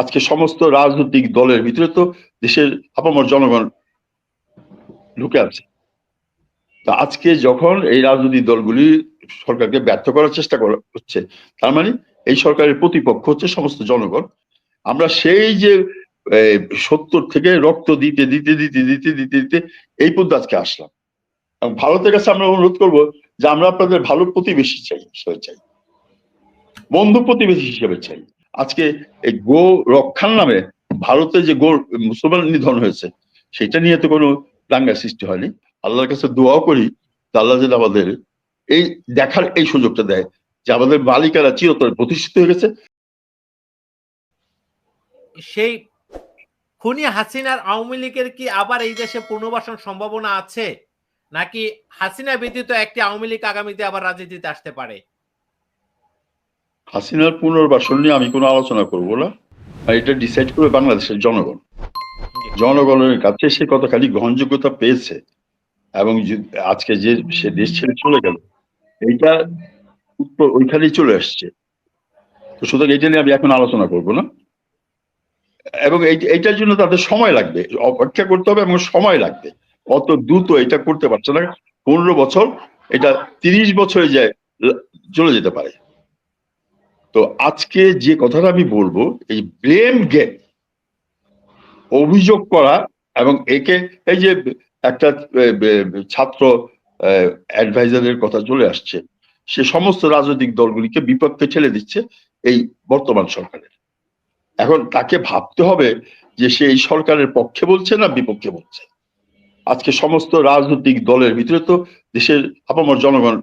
আজকে সমস্ত রাজনৈতিক দলের ভিতরে তো দেশের আপামর জনগণ ঢুকে আছে। তা আজকে যখন এই রাজনৈতিক দলগুলি সরকারকে ব্যর্থ করার চেষ্টা করা হচ্ছে তার মানে এই সরকারের প্রতিপক্ষ হচ্ছে সমস্ত জনগণ। আমরা সেই যে সত্তর থেকে রক্ত দিতে দিতে দিতে দিতে দিতে দিতে এই পর্যন্ত আজকে আসলাম। ভারতের কাছে আমরা অনুরোধ করব যে আমরা আপনাদের ভালো প্রতিবেশী চাই চাই। বন্ধু প্রতিবেশী হিসেবে চাই। আজকে গো রক্ষার নামে ভারতে যে গো মুসলমান নিধন হয়েছে, সেটা নিয়ে তো কোনো দাঙ্গার সৃষ্টি হয়নি। আল্লাহর কাছে দোয়াও করি আল্লাহ যেন আমাদের এই দেখার এই সুযোগটা দেয় যে আমাদের মালিকারা চিরতরে প্রতিষ্ঠিত হয়ে গেছে। সেই খুনি হাসিনার আওয়ামী লীগের কি আবার এই দেশে পুনর্বাসন সম্ভাবনা আছে? নাকি হাসিনা ব্যতীত একটি আওয়ামী লীগ আগামীতে আবার রাজনীতিতে আসতে পারে? হাসিনার পুনর্বাসন নিয়ে আমি কোনো আলোচনা করব না। আর এটা ডিসাইড করবে বাংলাদেশের জনগণ। জনগণের কাছে সে কতখানি গ্রহণযোগ্যতা পেয়েছে এবং আজকে যে সে দেশ ছেড়ে চলে গেল, এইটা উত্তর ওইখানেই চলে আসছে। তো সুতরাং এটা নিয়ে আমি এখন আলোচনা করব না। এবং এইটার জন্য তাদের সময় লাগবে, অপেক্ষা করতে হবে এবং সময় লাগবে। অত দ্রুত এটা করতে পারছে না। পনেরো বছর, এটা তিরিশ বছরে যায় চলে যেতে পারে। তো আজকে যে কথাটা আমি বলব, এই ব্লেম গেম অভিযোগ করা এবং একে, এই যে একটা ছাত্র অ্যাডভাইজারের কথা চলে আসছে, সে সমস্ত রাজনৈতিক দলগুলিকে বিপক্ষে ঠেলে দিচ্ছে এই বর্তমান সরকারের। এখন তাকে ভাবতে হবে যে সে এই সরকারের পক্ষে বলছে না বিপক্ষে বলছে। আজকে সমস্ত রাজনৈতিক দলের ভিতরে তো দেশের আপামর জনগণ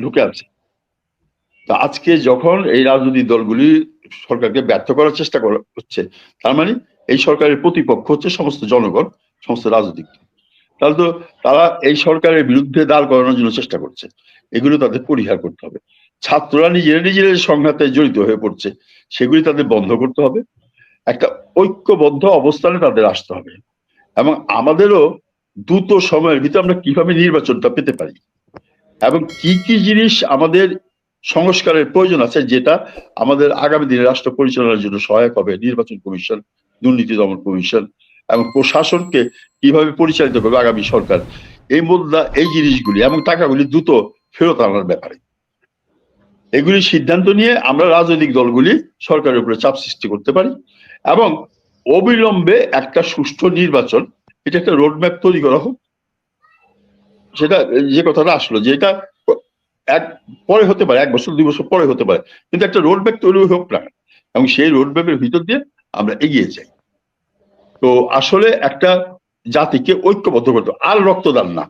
ঢুকে আছে। তা আজকে যখন এই রাজনৈতিক দলগুলি সরকারকে ব্যর্থ করার চেষ্টা করা হচ্ছে তার মানে এই সরকারের প্রতিপক্ষ হচ্ছে সমস্ত জনগণ, সমস্ত রাজনৈতিক তাহলে তো তারা এই সরকারের বিরুদ্ধে দাঁড় করানোর জন্য চেষ্টা করছে। এগুলো তাদের পরিহার করতে হবে। ছাত্ররা নিজেরা নিজেদের সংঘাতে জড়িত হয়ে পড়ছে, সেগুলি তাদের বন্ধ করতে হবে। একটা ঐক্যবদ্ধ অবস্থানে তাদের আসতে হবে। এবং আমাদেরও দ্রুত সময়ের ভিতরে আমরা কীভাবে নির্বাচনটা পেতে পারি? এবং কি কি জিনিস আমাদের সংস্কারের প্রয়োজন আছে, যেটা আমাদের আগামী দিনে রাষ্ট্র পরিচালনার জন্য সহায়ক হবে, নির্বাচন কমিশন, দুর্নীতি দমন কমিশন এবং প্রশাসনকে কীভাবে পরিচালিত করবে আগামী সরকার। এই মুদ্রা এই জিনিসগুলি এবং টাকাগুলি দ্রুত ফেরত আনার ব্যাপারে। এগুলি সিদ্ধান্ত নিয়ে আমরা রাজনৈতিক দলগুলি সরকারের উপরে চাপ সৃষ্টি করতে পারি এবং অবিলম্বে একটা সুষ্ঠু নির্বাচন, এটা একটা রোডম্যাপ তৈরি করা হোক। সেটা যে কথাটা আসলো যে এটা এক, পরে হতে পারে, এক বছর, দুই বছর পরে হতে পারে, কিন্তু একটা রোডম্যাপ তৈরি হোক না এবং সেই রোডম্যাপের ভিতর দিয়ে আমরা এগিয়ে যাই। তো আসলে একটা জাতিকে ঐক্যবদ্ধ করতে আর রক্তদান না।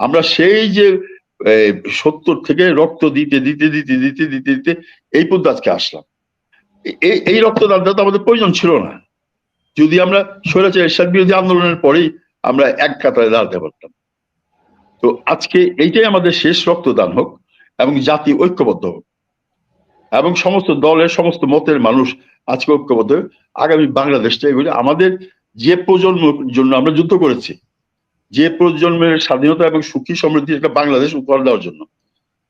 আমরা সেই যে সত্তর থেকে রক্ত দিতে দিতে দিতে দিতে দিতে দিতে এই পর্যন্ত আজকে আসলাম। এই এই রক্তদানটা তো আমাদের প্রয়োজন ছিল না। যদি আমরা স্বৈরাচার এরশাদ বিরোধী আন্দোলনের পরেই আমরা এক কাতারে দাঁড়াতে পারতাম। তো আজকে এইটাই আমাদের শেষ রক্তদান হোক। এবং জাতি ঐক্যবদ্ধ হোক। এবং সমস্ত দলের, সমস্ত মতের মানুষ আজকে ঐক্যবদ্ধ আগামী বাংলাদেশটা এগুলি আমাদের যে প্রজন্মের জন্য আমরা যুদ্ধ করেছি, যে প্রজন্মের স্বাধীনতা এবং সুখী সমৃদ্ধি একটা বাংলাদেশ উপহার দেওয়ার জন্য।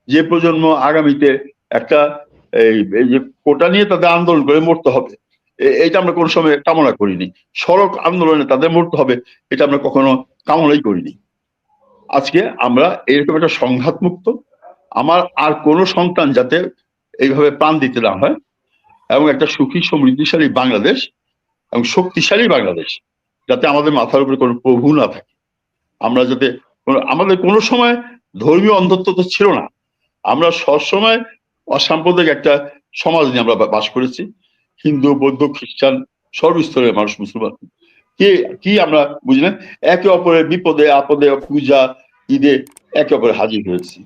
যে প্রজন্ম আগামীতে একটা এই যে কোটা নিয়ে তাদের আন্দোলন করে মরতে হবে এটা আমরা কোনো সময় কামনা করিনি। সড়ক আন্দোলনে তাদের মরতে হবে, এটা আমরা কখনো কামনাই করিনি। আজকে আমরা এরকম একটা সংঘাত মুক্ত আমার আর কোনো সন্তান যাতে এইভাবে প্রাণ দিতে না হয় এবং একটা সুখী, সমৃদ্ধিশালী বাংলাদেশ এবং শক্তিশালী বাংলাদেশ যাতে আমাদের মাথার উপরে কোনো প্রভু না থাকে। আমরা যাতে আমাদের কোনো সময় ধর্মীয় অন্ধত্ব তো ছিল না। আমরা সবসময় অসাম্প্রদায়িক একটা সমাজ নিয়ে আমরা বাস করেছি। হিন্দু, বৌদ্ধ, খ্রিস্টান সর্বস্তরের মানুষ, মুসলমান। কে কি আমরা বুঝি না? একে অপরের বিপদে, আপদে পূজা ঈদে একে অপরে হাজির হয়েছি।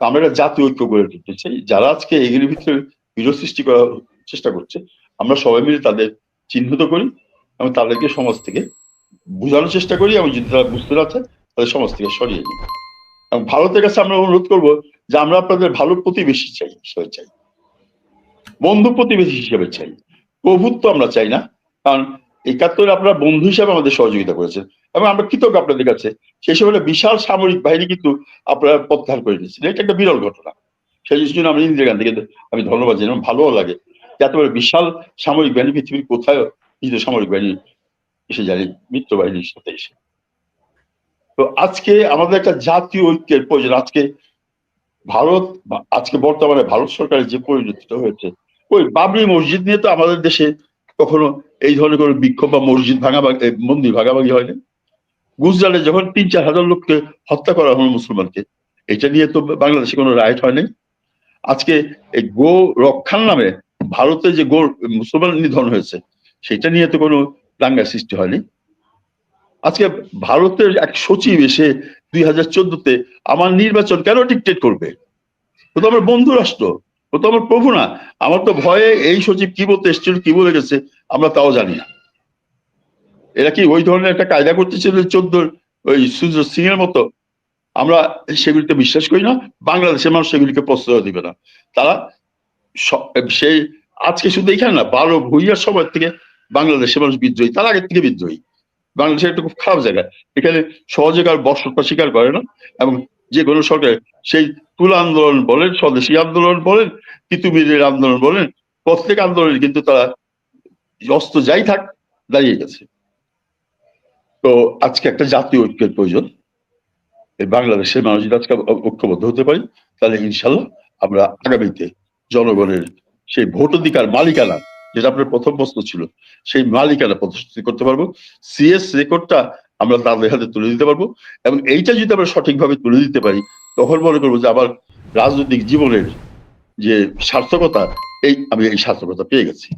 আমরা একটা জাতীয় ঐক্য গড়ে তুলতে চাই। যারা আজকে এগুলির ভিতরে বিরোধ সৃষ্টি করার চেষ্টা করছে, আমরা সবাই মিলে তাদের চিহ্নিত করি এবং তাদেরকে সমাজ থেকে বোঝানোর চেষ্টা করি, এবং যদি তারা বুঝতে পারছে তাদের সমাজ থেকে সরিয়ে নিই। এবং ভারতের কাছে আমরা অনুরোধ করব যে আমরা আপনাদের ভালো প্রতিবেশী চাই, হিসেবে চাই। বন্ধু প্রতিবেশী হিসেবে চাই। প্রভুত্ব আমরা চাই না। কারণ একাত্তরে আপনারা বন্ধু হিসাবে আমাদের সহযোগিতা করেছেন। এবং আমরা কৃতজ্ঞ আপনাদের কাছে। সেই সময় বিশাল সামরিক বাহিনী কিন্তু আপনারা প্রত্যাহার করে নিয়েছেন এটা একটা বিরল ঘটনা। সেই জন্য আমি ইন্দিরা গান্ধীকে আমি ধন্যবাদ জানাই ভালোও লাগে এত বড় বিশাল সামরিক বাহিনী পৃথিবীর কোথায় নিজের সামরিক বাহিনী এসে জানি মিত্র বাহিনীর সাথে এসে। তো আজকে আমাদের একটা জাতীয় ঐক্যের প্রয়োজন। আজকে ভারত আজকে বর্তমানে ভারত সরকারের যে পরিণতিটা হয়েছে, ওই বাবরি মসজিদ নিয়ে তো আমাদের দেশে কখনো এই ধরনের কোনো বিক্ষোভ বা মসজিদ ভাঙা মন্দির ভাগাভাগি হয়নি। গুজরাটে যখন তিন চার হাজার লোককে হত্যা করা হলো মুসলমানকে, এটা নিয়ে তো বাংলাদেশে কোনো রাইট হয়নি আজকে এই গো রক্ষার নামে ভারতে যে গো মুসলমান নিধন হয়েছে, সেটা নিয়ে তো কোনো দাঙ্গার সৃষ্টি হয়নি। আজকে ভারতের এক সচিব এসে দুই হাজার চোদ্দতে, আমার নির্বাচন কেন ডিকটেট করবে? ও তো আমার বন্ধু রাষ্ট্র, ও তো আমার প্রভু না। আমার তো ভয়ে এই সচিব কি বলতে এসেছিল, কি বলে গেছে, আমরা তাও জানি না। এরা কি ওই ধরনের একটা কায়দা করতেছিল চোদ্দ ওই সূর্য সিং এর মতো? আমরা সেগুলিতে বিশ্বাস করি না, বাংলাদেশের মানুষ সেগুলিকে প্রশ্রয় দিবে না। তারা সেই আজকে শুধু এখানে না, বারো ভুইয়ার সময় থেকে বাংলাদেশের মানুষ বিদ্রোহী, তার আগের থেকে বিদ্রোহী। বাংলাদেশের একটা খুব খারাপ জায়গা। এখানে সহজে কার বর্ষতা স্বীকার করে না, এবং যে কোনো সরকার সেই তুলা আন্দোলন বলেন, স্বদেশী আন্দোলন বলেন, তিতুমিরের আন্দোলন বলেন, প্রত্যেক আন্দোলনে কিন্তু তারা অস্ত্র যাই থাক, দাঁড়িয়ে গেছে। তো আজকে একটা জাতীয় ঐক্যের প্রয়োজন। এই বাংলাদেশের মানুষ যদি আজকে ঐক্যবদ্ধ হতে পারি। তাহলে ইনশাল্লাহ আমরা আগামীতে জনগণের সেই ভোটাধিকার মালিকানা, যেটা আপনার প্রথম প্রশ্ন ছিল, সেই মালিকানা প্রতিষ্ঠিত করতে পারব। সিএস রেকর্ডটা আমরা তাদের হাতে তুলে দিতে পারব এবং এইটা যদি আমরা সঠিকভাবে তুলে দিতে পারি, তখন মনে করব যে আমার রাজনৈতিক জীবনের যে সার্থকতা, এই আমি এই সার্থকতা পেয়ে গেছি।